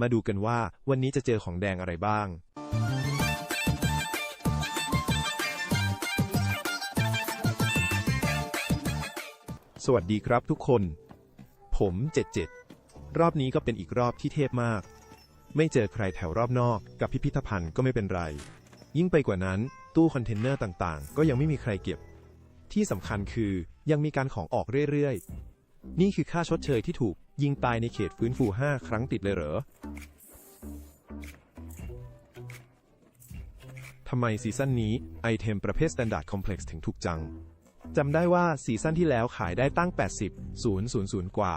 มาดูกันว่าวันนี้จะเจอของแดงอะไรบ้าง สวัสดีครับทุกคน ผมเจ็ดเจ็ดรอบนี้ก็เป็นอีกรอบที่เทพมาก ไม่เจอใครแถวรอบนอกกับพิพิธภัณฑ์ก็ไม่เป็นไร ยิ่งไปกว่านั้นตู้คอนเทนเนอร์ต่างๆ ก็ยังไม่มีใครเก็บ ที่สำคัญคือยังมีการของออกเรื่อยๆ นี่คือค่าชดเชยที่ถูกยิงตายในเขตฟื้นฟู 5 ครั้งติดเลยเหรอ ทำไมซีซั่นนี้ไอเทมประเภท Standard Complex ถึงถูกจัง จำได้ว่าซีซั่นที่แล้วขายได้ตั้ง 80 000 กว่า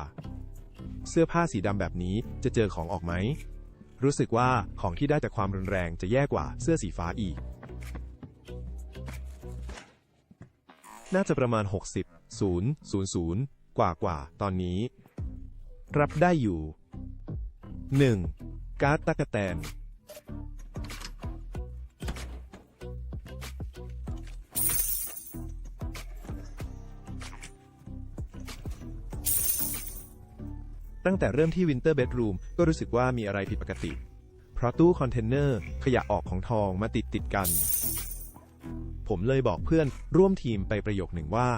เสื้อผ้าสีดำแบบนี้จะเจอของออกไหม รู้สึกว่าของที่ได้จากความรุนแรงจะแย่กว่าเสื้อสีฟ้าอีก น่าจะประมาณ 60 0 0 0 กว่ากว่าตอนนี้ รับได้อยู่ 1. การ์ดตะกะแตน ตั้งแต่เริ่มที่ Winter Bedroom ก็รู้สึกว่ามีอะไรผิดปกติ เพราะตู้คอนเทนเนอร์ขยะออกของทองมาติดติดกัน ผมเลยบอกเพื่อนร่วมทีมไปประโยคหนึ่งว่า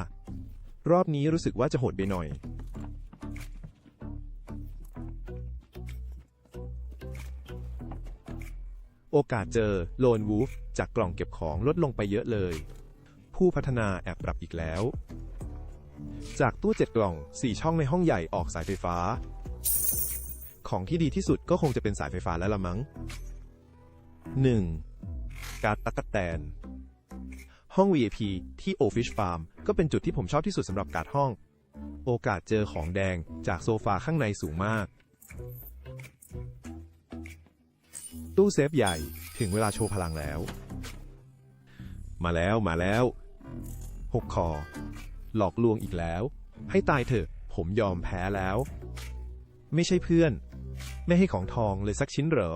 รอบนี้รู้สึกว่าจะโหดไปหน่อย โอกาสเจอโลนวูฟจากกล่องเก็บของลดลงไปเยอะเลย ผู้พัฒนาแอบปรับอีกแล้ว จากตู้เจ็ดกล่อง 4 ช่องในห้องใหญ่ออกสายไฟฟ้า ของที่ดีที่สุดก็คงจะเป็นสายไฟฟ้าแล้วละมั้ง 1. การตักกะแตน ห้อง VIP ที่ O Fish Farm ก็เป็นจุดที่ผมชอบที่สุดสำหรับการห้อง โอกาสเจอของแดงจากโซฟาข้างในสูงมาก ตู้เซฟใหญ่ถึงเวลาโชว์พลังแล้ว มาแล้วมาแล้วหกคอ หลอกลวงอีกแล้ว ให้ตายเถอะ ผมยอมแพ้แล้ว ไม่ใช่เพื่อน ไม่ให้ของทองเลยสักชิ้นเหรอ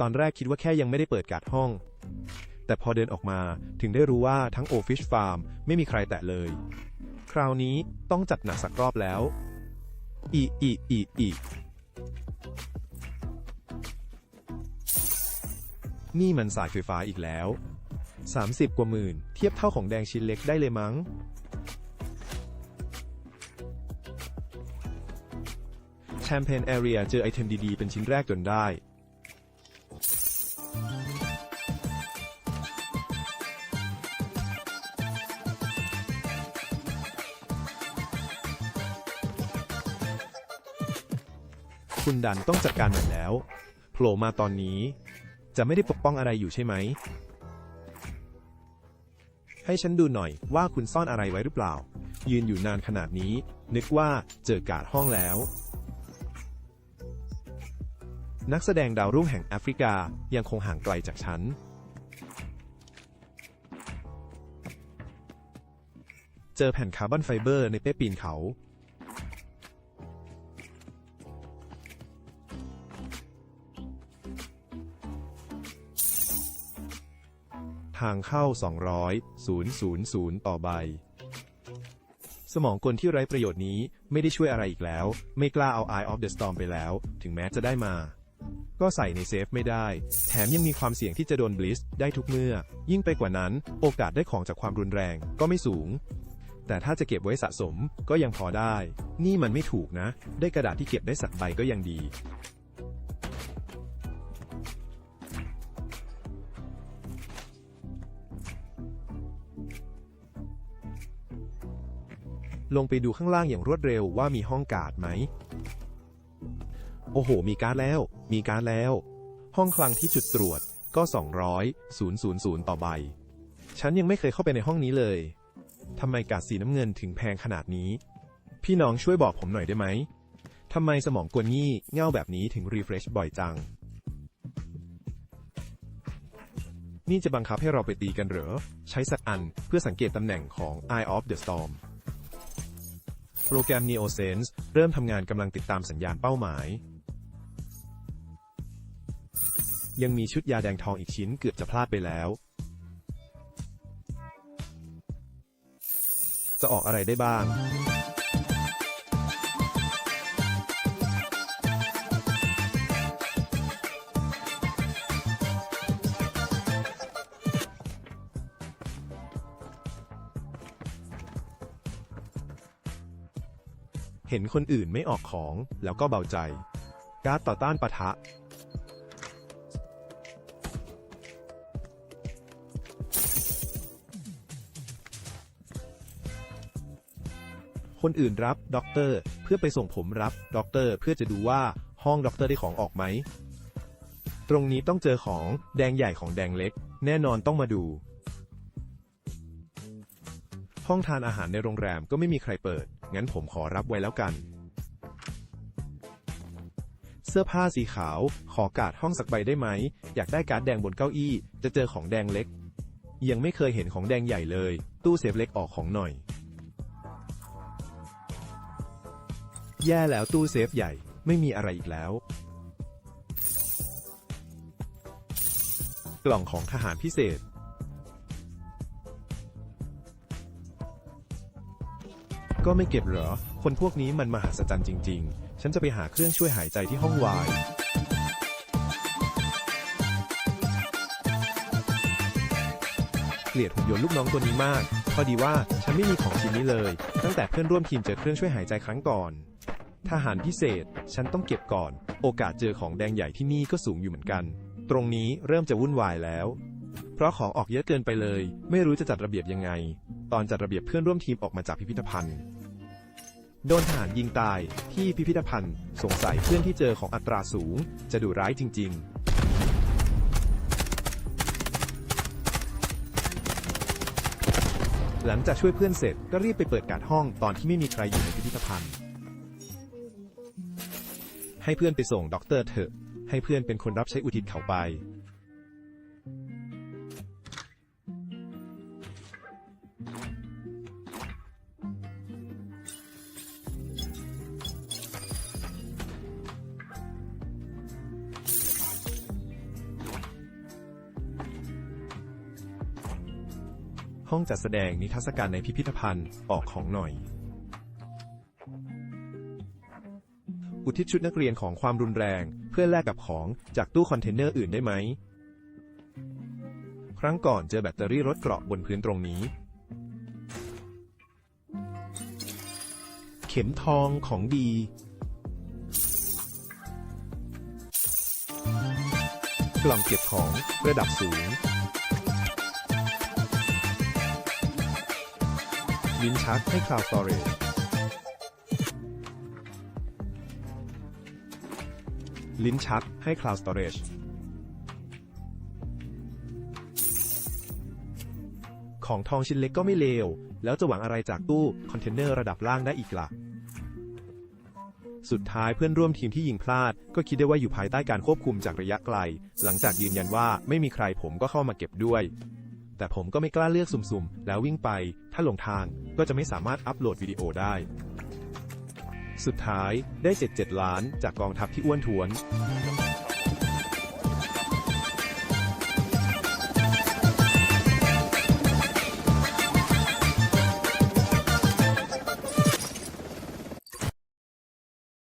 ตอนแรกคิดว่าแค่ยังไม่ได้เปิดการ์ดห้อง แต่พอเดินออกมาถึงได้รู้ว่าทั้งโอฟิชฟาร์มไม่มีใครแตะเลย คราวนี้ต้องจัดหนักสักรอบแล้ว อีอีอีอีนี่มันสายไฟฟ้าอีกแล้ว 30 กว่าหมื่น เทียบเท่าของแดงชิ้นเล็กได้เลยมั้ง แชมเปญแอเรียเจอไอเทมดี ๆ เป็นชิ้นแรกจนได้ คุณดันต้องจัดการมันแล้ว โผล่มาตอนนี้ จะไม่ได้ปกป้องอะไรอยู่ใช่ไหม ให้ฉันดูหน่อยว่าคุณซ่อนอะไรไว้หรือเปล่า ยืนอยู่นานขนาดนี้ นึกว่าเจอกาดห้องแล้ว นักแสดงดาวรุ่งแห่งแอฟริกายังคงห่างไกลจากฉันเจอแผ่นคาร์บอนไฟเบอร์ในเป้ปีนเขา ทางเข้า 200 000 ต่อใบ สมองกลที่ไร้ประโยชน์นี้ไม่ได้ช่วยอะไรอีกแล้ว ไม่กล้าเอา Eye of the Storm ไปแล้ว ถึงแม้จะได้มา ก็ใส่ในเซฟไม่ได้ แถมยังมีความเสี่ยงที่จะโดนบลิสได้ทุกเมื่อ ยิ่งไปกว่านั้น โอกาสได้ของจากความรุนแรงก็ไม่สูง แต่ถ้าจะเก็บไว้สะสมก็ยังพอได้ นี่มันไม่ถูกนะ ได้กระดาษที่เก็บได้สักใบก็ยังดี ลงไปดูข้างล่างอย่างรวดเร็วว่ามีห้องการ์ดไหม โอ้โห มีการ์ดแล้ว มีการ์ดแล้ว ห้องคลังที่จุดตรวจก็ 200 000 ต่อใบ ฉันยังไม่เคยเข้าไปในห้องนี้เลย ทำไมการ์ดสีน้ำเงินถึงแพงขนาดนี้ พี่น้องช่วยบอกผมหน่อยได้ไหม ทำไมสมองกวนงี้เง่าแบบนี้ถึงรีเฟรชบ่อยจัง นี่จะบังคับให้เราไปตีกันเหรอ ใช้สักอันเพื่อสังเกตตำแหน่งของ Eye of the Storm โปรแกรม NeoSense เริ่มทำงานกำลังติดตามสัญญาณเป้าหมาย ยังมีชุดยาแดงทองอีกชิ้นเกือบจะพลาดไปแล้ว จะออกอะไรได้บ้าง เห็นคนอื่นไม่ออกของแล้วก็เบาใจ การ์ดต่อต้านปะทะ คนอื่นรับด็อกเตอร์เพื่อไปส่งผมรับด็อกเตอร์เพื่อจะดูว่าห้องด็อกเตอร์ได้ของออกไหม ตรงนี้ต้องเจอของแดงใหญ่ของแดงเล็ก แน่นอนต้องมาดู ห้องทานอาหารในโรงแรมก็ไม่มีใครเปิด งั้นผมขอรับไว้แล้วกัน เสื้อผ้าสีขาว ขอการ์ดห้องสักใบได้ไหม อยากได้การ์ดแดงบนเก้าอี้ จะเจอของแดงเล็ก ยังไม่เคยเห็นของแดงใหญ่เลย ตู้เซฟเล็กออกของหน่อย แย่แล้วตู้เซฟใหญ่ ไม่มีอะไรอีกแล้ว กล่องของทหารพิเศษ ก็ไม่เก็บเหรอ คนพวกนี้มันมหัศจรรย์จริง ๆ ฉันจะไปหาเครื่องช่วยหายใจที่ห้องวาย เกลียดหุ่นยนต์ลูกน้องตัวนี้มาก พอดีว่าฉันไม่มีของชิ้นนี้เลย ตั้งแต่เพื่อนร่วมทีมเจอเครื่องช่วยหายใจครั้งก่อน ทหารพิเศษ ฉันต้องเก็บก่อน โอกาสเจอของแดงใหญ่ที่นี่ก็สูงอยู่เหมือนกัน ตรงนี้เริ่มจะวุ่นวายแล้ว เพราะของออกเยอะเกินไปเลย ไม่รู้จะจัดระเบียบยังไง ตอนจัดระเบียบเพื่อนร่วมทีมออกมาจากพิพิธภัณฑ์ โดนทหารยิงตายที่พิพิธภัณฑ์ สงสัยเพื่อนที่เจอของอัตราสูง จะดุร้ายจริง ๆหลังจากช่วยเพื่อนเสร็จก็รีบไปเปิดการ์ดห้องตอนที่ไม่มีใครอยู่ในพิพิธภัณฑ์ ให้เพื่อนไปส่งด็อกเตอร์เถอะ ให้เพื่อนเป็นคนรับใช้อุทิศเขาไป ห้องจัดแสดงนิทรรศการในพิพิธภัณฑ์ออกของหน่อย อุทิศชุดนักเรียนของความรุนแรง เพื่อแลกกับของจากตู้คอนเทนเนอร์อื่นได้ไหม ครั้งก่อนเจอแบตเตอรี่รถเกราะบนพื้นตรงนี้ เข็มทองของดีกล่องเก็บของระดับสูง ลิ้นชักให้ Cloud Storage ลิ้นชักให้ Cloud Storage ของทองชิ้นเล็กก็ไม่เลว แล้วจะหวังอะไรจากตู้คอนเทนเนอร์ระดับล่างได้อีกล่ะ สุดท้ายเพื่อนร่วมทีมที่ยิงพลาด ก็คิดได้ว่าอยู่ภายใต้การควบคุมจากระยะไกล หลังจากยืนยันว่าไม่มีใครผมก็เข้ามาเก็บด้วย แต่ผมก็ไม่กล้าเลือกสุ่มๆ แล้ววิ่งไป ถ้าหลงทางก็จะไม่สามารถอัปโหลดวิดีโอได้ สุดท้ายได้ 77 ล้านจากกองทัพที่อ้วนท้วน